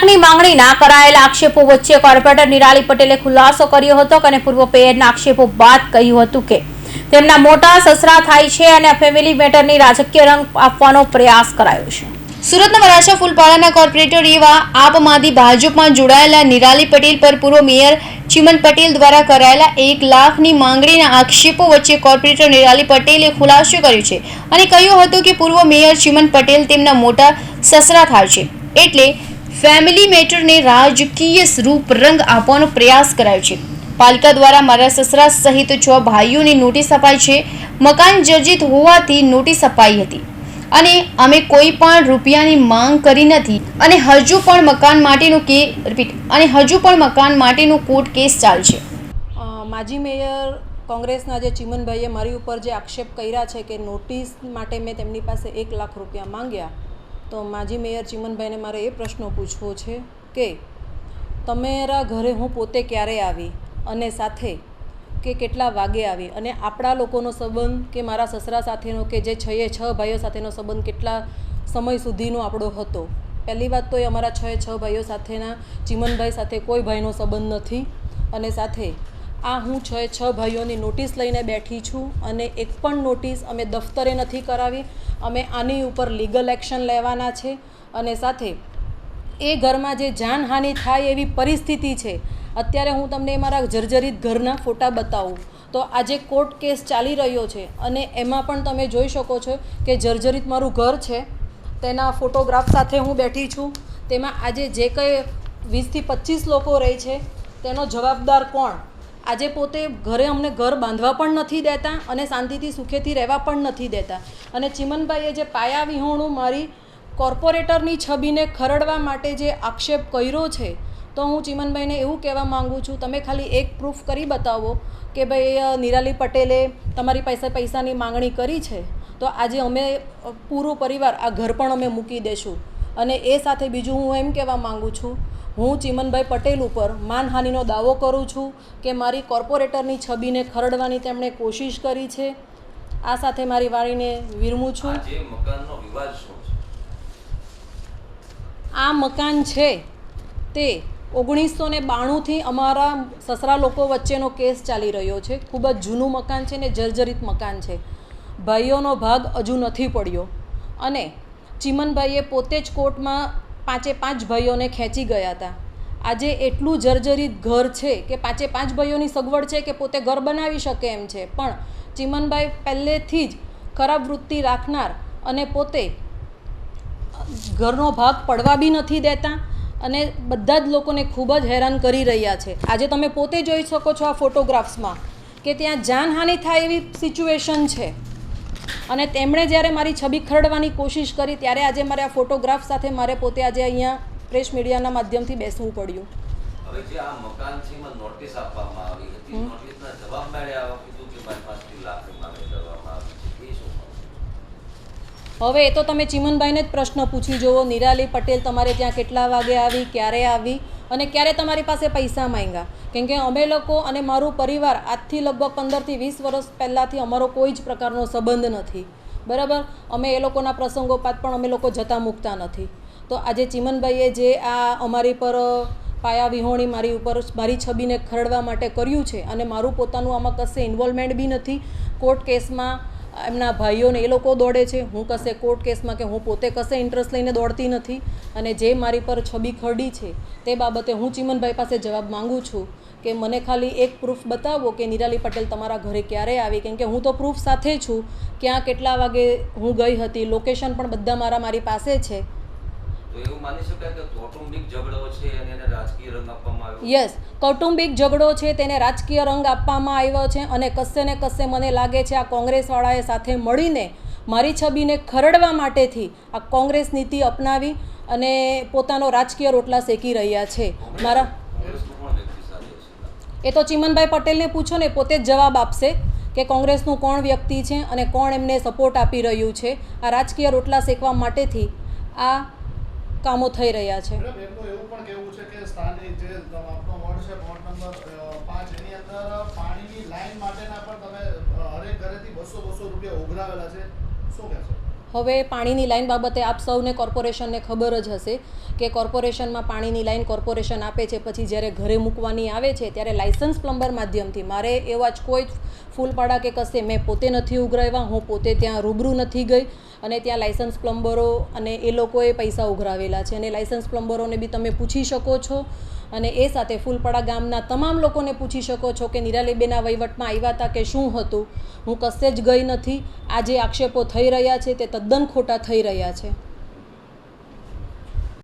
લાખની માંગણી ના કરાયેલા આક્ષેપો વચ્ચે કોર્પોરેટર નિરાલી પટેલે ખુલાસો કર્યો હતો અને પૂર્વ પેયરના આક્ષેપો બાદ કહ્યું હતું કે તેમના મોટા સસરા થાય છે અને ફેમિલી મેટરની રાજકીય રંગ આપવાનો પ્રયાસ કરાયો છે. સુરતના વરાછા ફૂલપાડાના કોર્પોરેટર એવા આપમાંથી ભાજપમાં જોડાયેલા નિરાલી પટેલ પર પૂર્વ મેયર ચિમન પટેલ દ્વારા કરાયેલા એક લાખની માંગણીના આક્ષેપો વચ્ચે કોર્પોરેટર નિરાલી પટેલે ખુલાસો કર્યો છે અને કહ્યું હતું કે પૂર્વ મેયર ચિમન પટેલ તેમના મોટા સસરા થાય છે. એટલે ફેમિલી મેટરને રાજકીય રૂપ રંગ આપવાનો પ્રયાસ કરાયો છે. પાલિકા દ્વારા મારા સસરા સહિત છ ભાઈઓની નોટિસ અપાઈ છે. મકાન જર્જિત હોવાથી નોટિસ અપાઈ હતી. અને અમે કોઈ પણ રૂપિયાની માંગ કરી નથી. અને હજુ પણ મકાન માટેનું કે રિપીટ અને હજુ પણ મકાન માટેનું કોર્ટ કેસ ચાલશે માજી મેયર કોંગ્રેસના જે ચિમનભાઈએ મારી ઉપર જે આક્ષેપ કર્યા છે કે નોટિસ માટે મેં તેમની પાસે એક લાખ રૂપિયા માંગ્યા તો માજી મેયર ચિમનભાઈને મારે એ પ્રશ્ન પૂછવો છે કે, તમારા ઘરે હું પોતે ક્યારે આવી? અને સાથે કે કેટલા વાગે આવી? અને આપણા લોકોનો સંબંધ કે મારા સસરા સાથેનો કે જે છએ છ ભાઈઓ સાથેનો સંબંધ કેટલા સમય સુધીનો આપણો હતો? પહેલી વાત તો એ અમારા છ છ ભાઈઓ સાથેના ચિમનભાઈ સાથે કોઈ ભાઈનો સંબંધ નથી. અને સાથે આ હું છ છ ભાઈઓની નોટિસ લઈને બેઠી છું અને એક પણ નોટિસ અમે દફતરે નથી કરાવી. અમે આની ઉપર લીગલ એક્શન લેવાના છે અને સાથે એ ઘરમાં જે જાનહાનિ થાય એવી પરિસ્થિતિ છે, અત્યારે હું તમને મારા જર્જરિત ઘરના ફોટા બતાવું. તો આજે કોર્ટ કેસ ચાલી રહ્યો છે અને એમાં પણ તમે જોઈ શકો છો કે જર્જરિત મારું ઘર છે. તેના ફોટોગ્રાફ સાથે હું બેઠી છું. તેમાં આજે જે કંઈ વીસથી પચીસ લોકો રહે છે, તેનો જવાબદાર કોણ? આજે પોતે ઘરે અમને ઘર બાંધવા પણ નથી દેતા અને શાંતિથી સુખેથી રહેવા પણ નથી દેતા. અને ચિમનભાઈએ જે પાયા વિહોણું મારી કોર્પોરેટરની છબીને ખરડવા માટે જે આક્ષેપ કર્યો છે, તો હું ચિમનભાઈને એવું કહેવા માગું છું, તમે ખાલી એક પ્રૂફ કરી બતાવો કે ભાઈ નિરાલી પટેલે તમારી પાસે પૈસાની માંગણી કરી છે? તો આજે અમે પૂરો પરિવાર આ ઘર પણ અમે મૂકી દેશું. અને એ સાથે બીજું હું એમ કહેવા માગું છું હું ચિમનભાઈ પટેલ ઉપર માનહાનિનો દાવો કરું છું કે મારી કોર્પોરેટરની છબીને ખરડવાની તેમણે કોશિશ કરી છે. આ સાથે મારી વાણીને વિરમું છું. આ મકાન છે તે ઓગણીસો ને બાણુંથી અમારા સસરા લોકો વચ્ચેનો કેસ ચાલી રહ્યો છે. ખૂબ જ જૂનું મકાન છે ને જર્જરિત મકાન છે. ભાઈઓનો ભાગ હજુ નથી પડ્યો. અને ચિમનભાઈએ પોતે જ કોર્ટમાં પાંચે પાંચ ભાઈઓને ખેંચી ગયા હતા. આજે એટલું જર્જરિત ઘર છે કે પાંચે પાંચ ભાઈઓની સગવડ છે કે પોતે ઘર બનાવી શકે એમ છે. પણ ચિમનભાઈ પહેલેથી જ ખરાબ વૃત્તિ રાખનાર અને પોતે ઘરનો ભાગ પડવા બી નથી દેતા અને બધા જ લોકોને ખૂબ જ હેરાન કરી રહ્યા છે. આજે તમે પોતે જોઈ શકો છો આ ફોટોગ્રાફ્સમાં કે ત્યાં જાનહાનિ થાય એવી સિચ્યુએશન છે. અને તેમણે જ્યારે મારી છબી ખરડવાની કોશિશ કરી ત્યારે આજે મારે આ ફોટોગ્રાફ સાથે મારે પોતે આજે અહીંયા પ્રેસ મીડિયાના માધ્યમથી બેસવું પડ્યું. હવે જે આ મકાન છે એમાં નોટિસ આપવામાં આવી હતી. નોટિસના જવાબ મળ્યા કીધું કે મારી પાસેથી લાખની કરવામાં આવી છે. એ હવે એ તો તમે ચિમનભાઈને જ પ્રશ્ન પૂછી જુઓ નિરાલી પટેલ તમારે ત્યાં કેટલા વાગે આવી ક્યારે આવી? અને ક્યારે તમારી પાસે પૈસા માંગ્યા? કેમ કે અમે લોકો અને મારું પરિવાર આજથી લગભગ પંદરથી વીસ વર્ષ પહેલાંથી અમારો કોઈ જ પ્રકારનો સંબંધ નથી. બરાબર? અમે એ લોકોના પ્રસંગોપાત પણ અમે લોકો જતા મૂકતા નથી. તો આજે ચીમનભાઈએ જે આ અમારી પર પાયા વિહોણી મારી ઉપર મારી છબીને ખરડવા માટે કર્યું છે અને મારું પોતાનું આમાં કશે ઇન્વોલ્વમેન્ટ બી નથી કોર્ટ કેસમાં એમના ભાઈઓને એ લોકો દોડે છે. હું કશે કોર્ટ કેસમાં કે હું પોતે કશે ઇન્ટરેસ્ટ લઈને દોડતી નથી અને જે મારી પર છબી ખરડી છે તે બાબતે હું ચિમનભાઈ પાસે જવાબ માગું છું કે મને ખાલી એક પ્રૂફ બતાવો કે નિરાલી પટેલ તમારા ઘરે ક્યારે આવી? કેમ કે હું તો પ્રૂફ સાથે છું. ક્યાં કેટલા વાગે હું ગઈ હતી? લોકેશન પણ બધા મારા મારી પાસે છે. યસ કૌટુંબિક ઝઘડો છે તેને રાજકીય રંગ આપવામાં આવ્યો છે અને કશે ને કશે મને લાગે છે આ કોંગ્રેસવાળાએ સાથે મળીને મારી છબીને ખરડવા માટેથી આ કોંગ્રેસ નીતિ અપનાવી અને પોતાનો રાજકીય રોટલા શેકી રહ્યા છે. મારા એ તો ચિમનભાઈ પટેલને પૂછો ને પોતે જ જવાબ આપશે કે કોંગ્રેસનું કોણ વ્યક્તિ છે અને કોણ એમને સપોર્ટ આપી રહ્યું છે. આ રાજકીય રોટલા શેકવા માટેથી આ કામો થઈ રહ્યા છે. એવું પણ કહેવું છે કે સ્થાનિક જે આપનો વોર્ડ છે, વોર્ડ નંબર પાંચ અંદર પાણીની લાઈન માટેના પણ તમે હરેક ઘરેથી બસો બસો રૂપિયા ઉઘરાવેલા છે. શું કહેશો? હવે પાણીની લાઇન બાબતે આપ સૌને કોર્પોરેશનને ખબર જ હશે કે કોર્પોરેશનમાં પાણીની લાઇન કોર્પોરેશન આપે છે, પછી જ્યારે ઘરે મૂકવાની આવે છે, ત્યારે લાયસન્સ પ્લમ્બર માધ્યમથી. મારે એવા જ કોઈ ફૂલપાડા કે કશે મેં પોતે નથી ઉઘરાવ્યા, હું પોતે ત્યાં રૂબરૂ નથી ગઈ અને ત્યાં લાયસન્સ પ્લમ્બરો અને એ લોકોએ પૈસા ઉઘરાવેલા છે. અને લાયસન્સ પ્લમ્બરોને બી તમે પૂછી શકો છો અને એ સાથે ફૂલપડા ગામના તમામ લોકોને પૂછી શકો છો કે નિરાલીબેના વહીવટમાં આવ્યા હતા કે શું હતું. હું કશે જ ગઈ નથી. આ જે આક્ષેપો થઈ રહ્યા છે, તે તદ્દન ખોટા થઈ રહ્યા છે.